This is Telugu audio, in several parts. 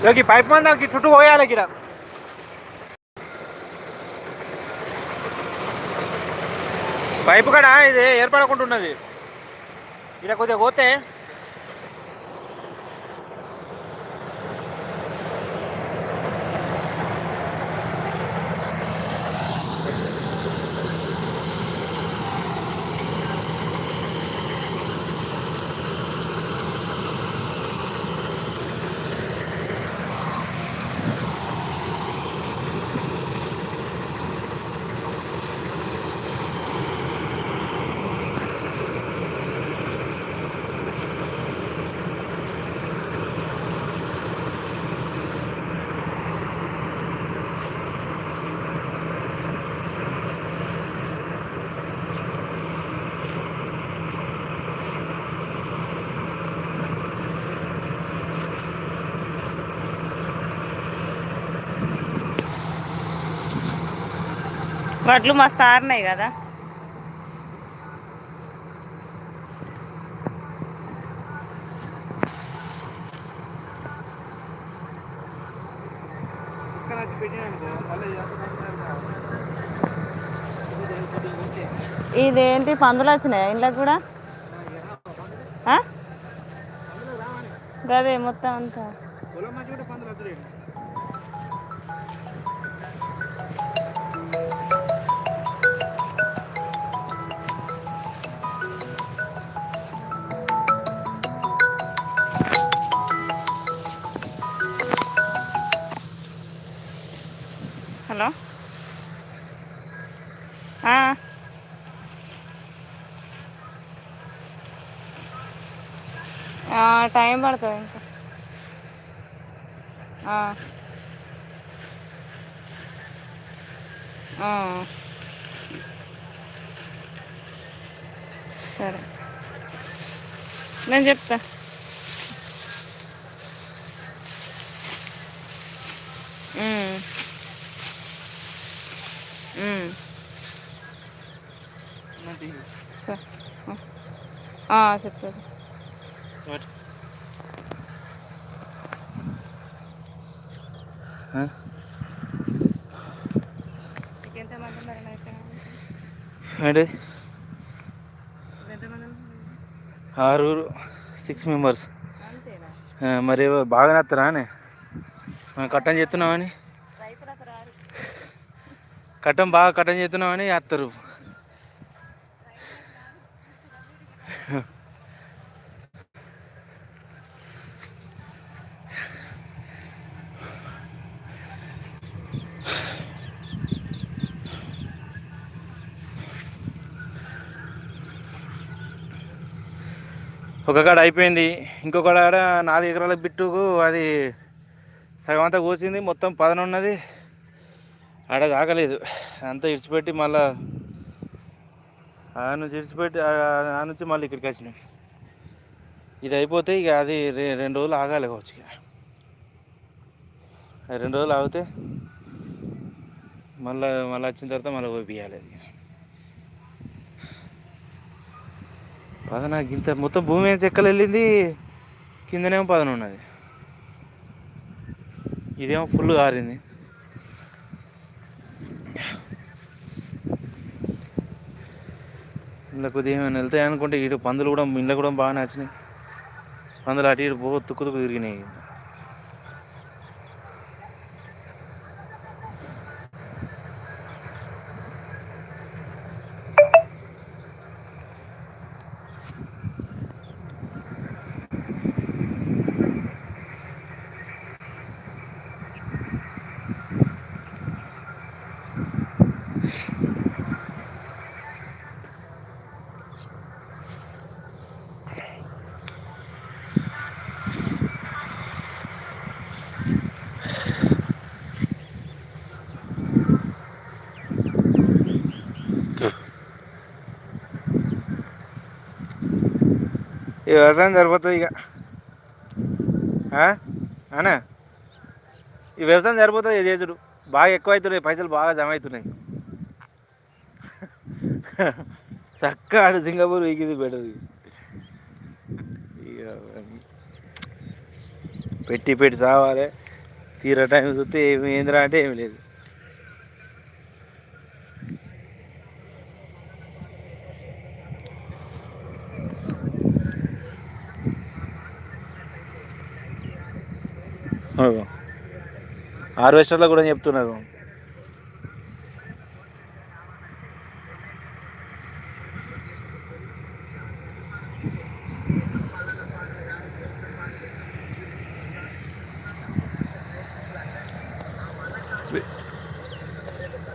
ఇక ఈ పైప్ మంది చుట్టూ పోయాలి ఇక్కడ. పైపు కూడా ఇది ఏర్పడకుంటున్నది? ఇక్కడ కొద్దిగా పోతే వడ్లు మస్తు ఆరినాయి కదా. ఇదేంటి పందులు వచ్చినాయా ఇంట్లో కూడా? గదే మొత్తం అంతా. టైం పడుతుంది ఇంకా. సరే. నేను చెప్తా. చెప్తాను ఎంతమంది ఉన్నారు మన ఇక్కడ? ఏంటి? ఆరు ఆరుగురు సిక్స్ మెంబర్స్ మరి బాగా నత్తరా అని? కట్టం చేస్తున్నామని కట్టం బాగా కట్టం చేస్తున్నామని వేస్తారు ఒక కాడ అయిపోయింది. ఇంకొక కాడ నాలుగు ఎకరాల బిట్టుకు అది సగం అంతా కోసింది. మొత్తం పదన ఉన్నది. ఆడ కాకలేదు. అంతా ఇడిచిపెట్టి మళ్ళా ఆ నుంచి ఇడిచిపెట్టి ఆ- నుంచి మళ్ళీ ఇక్కడికి వచ్చినాం. ఇది అయిపోతే ఇక అది రె- రెండు రోజులు ఆగాలి కావచ్చు ఇక. రెండు రోజులు ఆగితే మళ్ళీ మళ్ళీ వచ్చిన తర్వాత మళ్ళీ పోయియాలి అది పదన ఇంత మొత్తం భూమి ఏం చెక్కలు వెళ్ళింది? కిందనేమో పదన ఉన్నది. ఇదేమో ఫుల్ ఆరింది ఇంట్లో కొద్దిగా ఏమైనా వెళ్తాయి అనుకుంటే ఇటు పందులు కూడా ఇంట్లో కూడా బాగా నచ్చినాయి పందులు అటు ఇటు పో తుక్కు తుక్కు తిరిగినాయి. ఈ వ్యవసాయం సరిపోతుంది ఇక. ఆ? అనా? ఈ వ్యవసాయం సరిపోతుంది చేతుడు చేసుడు బాగా ఎక్కువ అవుతున్నాయి పైసలు బాగా జమ అవుతున్నాయి. చక్క ఆడు సింగపూర్ వీకింది బెటర్ ఇక పెట్టి పెట్టి సావాలి తీరా టైం చూస్తే ఏమి ఏందిరా అంటే ఏమి లేదు. హార్వెస్టర్లో కూడా చెప్తున్నారు.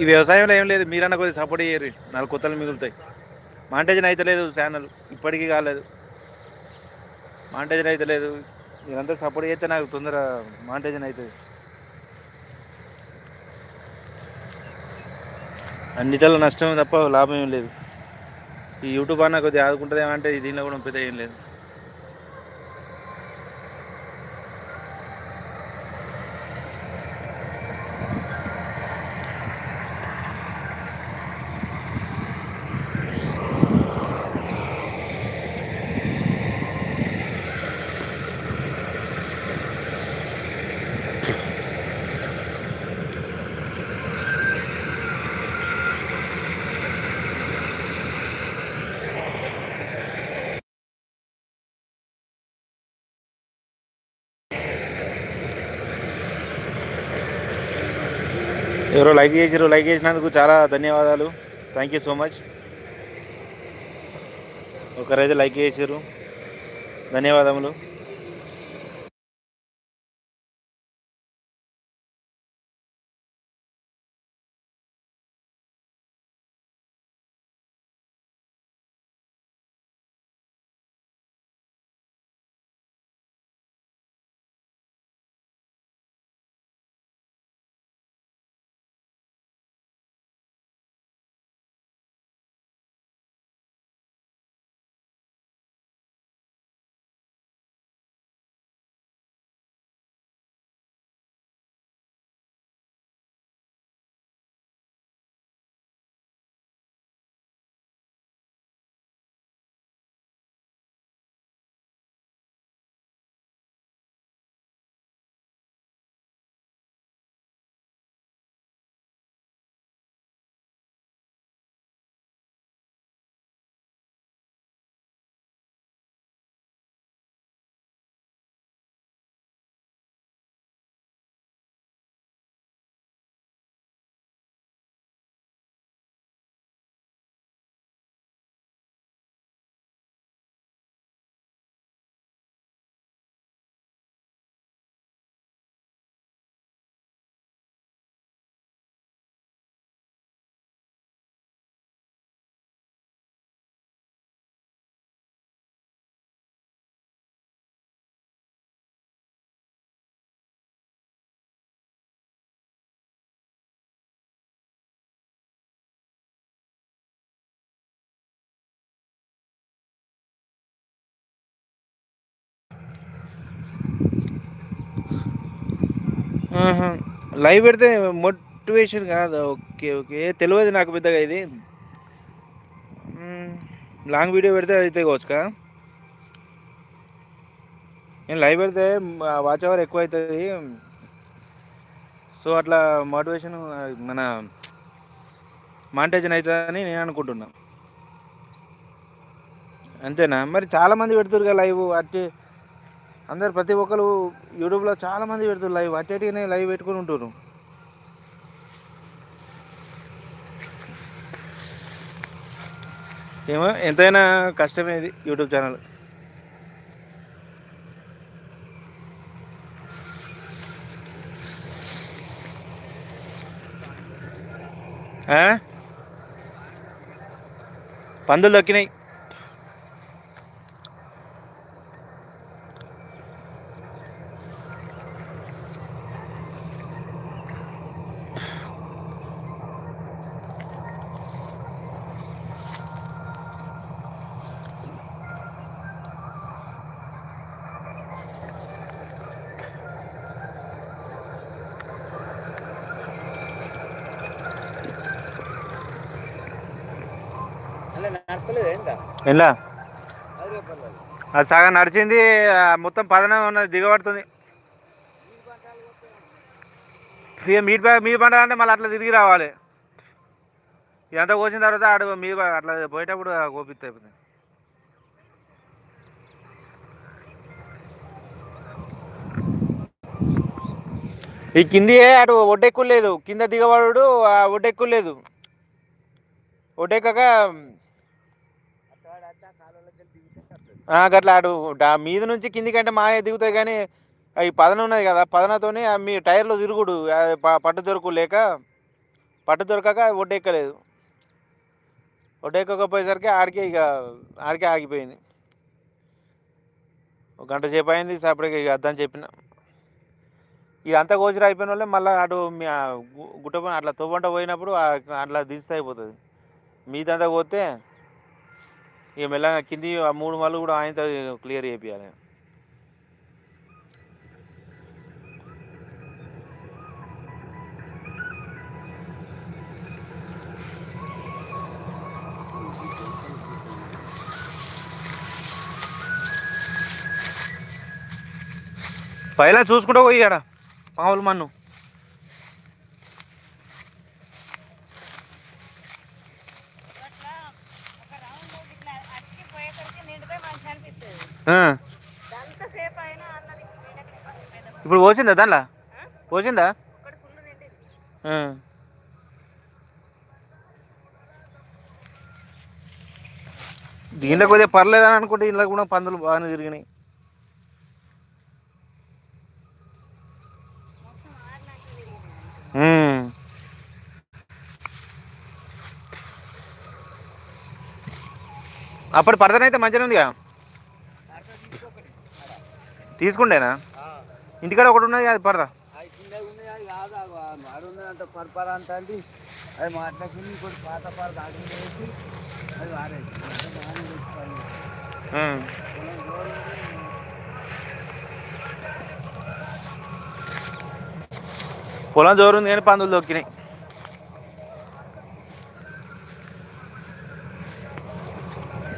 ఈ వ్యవసాయంలో ఏం లేదు మీరన్నా కొద్దిగా సపోర్ట్ చేయరు నాలుగు కొత్తలు మిగులుతాయి. మాంటేజన్ అయితే లేదు ఛానల్ ఇప్పటికీ కాలేదు. మాంటేజన్ అయితే లేదు. మీరంతా సపోర్ట్ చేస్తే నాకు తొందర మాంటేజన్ అవుతుంది అన్నిటిలో నష్టం తప్ప లాభం ఏం లేదు. ఈ యూట్యూబ్ అన్న కొద్దిగా ఆదుకుంటుంది ఏమంటే దీనిలో కూడా పెద్ద ఏం లేదు. ఎవరో లైక్ చేసారు లైక్ చేసినందుకు చాలా ధన్యవాదాలు. థ్యాంక్ యూ సో మచ్ ఒకరైతే లైక్ చేసారు ధన్యవాదములు. లైవ్ పెడితే మోటివేషన్ కాదు. Okay okay. తెలియదు నాకు పెద్దగా ఇది. లాంగ్ వీడియో పెడితే అయితే కావచ్చుకా నేను లైవ్ పెడితే వాచ్ అవర్ ఎక్కువ అవుతుంది సో అట్లా మోటివేషన్ మన మాంటేజన్ అవుతుందని నేను అనుకుంటున్నా. అంతేనా? మరి చాలామంది పెడుతురు కదా లైవ్ అట్టి అందరు ప్రతి ఒక్కరు యూట్యూబ్లో చాలామంది పెడుతున్నారు లైవ్. అట్టేటిగానే లైవ్ పెట్టుకుని ఉంటారు ఏమో ఎంతైనా కష్టమే ఇది యూట్యూబ్ ఛానల్. పందులు దొక్కినాయి. ఎలా అది సగం నడిచింది మొత్తం పదనం ఉన్నది దిగబడుతుంది. ఇక మీ మీ పంట అంటే మళ్ళీ అట్లా తిరిగి రావాలి. ఇదంతా కోసిన తర్వాత ఆడు మీ అట్లా పోయేటప్పుడు కోపిస్తే అయిపోతుంది. ఈ కింది అటు ఒడ్డెక్కులేదు కింద దిగబడు ఒడ్డెక్కులేదు లేదు ఒడ్డెక్కక ఆ, అట్లా అటు మీద నుంచి కిందికంటే మాయ దిగుతాయి కానీ అవి పదన ఉన్నది కదా పదనతోనే మీ టైర్లో తిరుగుడు పట్టు దొరకు లేక పట్టు దొరకక ఒడ్డెక్కలేదు. ఒడ్డెక్కకపోయేసరికి ఆడికే ఇక ఆడికే ఆగిపోయింది. ఒక గంట సేపు అయింది సపరేట్గా ఇక అద్దని చెప్పిన. ఇక అంతా అయిపోయిన వాళ్ళే మళ్ళీ అటు మీ గు- గుట్ట అట్లా తోబంట పోయినప్పుడు అట్లా దిస్తే అయిపోతుంది. మీదంతా పోతే ఇక మెల్లగా కింది ఆ మూడు మళ్ళు కూడా ఆయనతో క్లియర్ చేయాలి పైలా చూసుకుంటూ ఇక్కడ మామూలు మన్ను. ఇప్పుడు పోసిందా దానిలా? పోసిందా? ఆ. దీంట్లో కొద్దిగా పర్లేదని అనుకుంటే ఇంట్లో కూడా పందులు బాగానే తిరిగినాయి. అప్పుడు పడతనైతే మంచిగా ఉందిగా తీసుకుండేనా ఇంటికాడ ఒకటి ఉన్నది అది పడదా? అది కాదు అండి అది పొలం జోరుంది కానీ పందులు దొక్కినాయి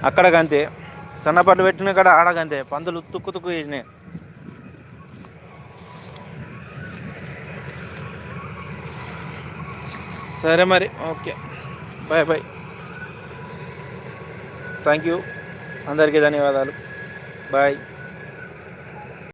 అక్కడ గంతే. సన్నపట్లు పెట్టిన కాడ ఆడగంతే పందులు తుక్కు తుక్కు చేసినాయి. సరే మరి okay. Bye bye thank you అందరికీ ధన్యవాదాలు. బాయ్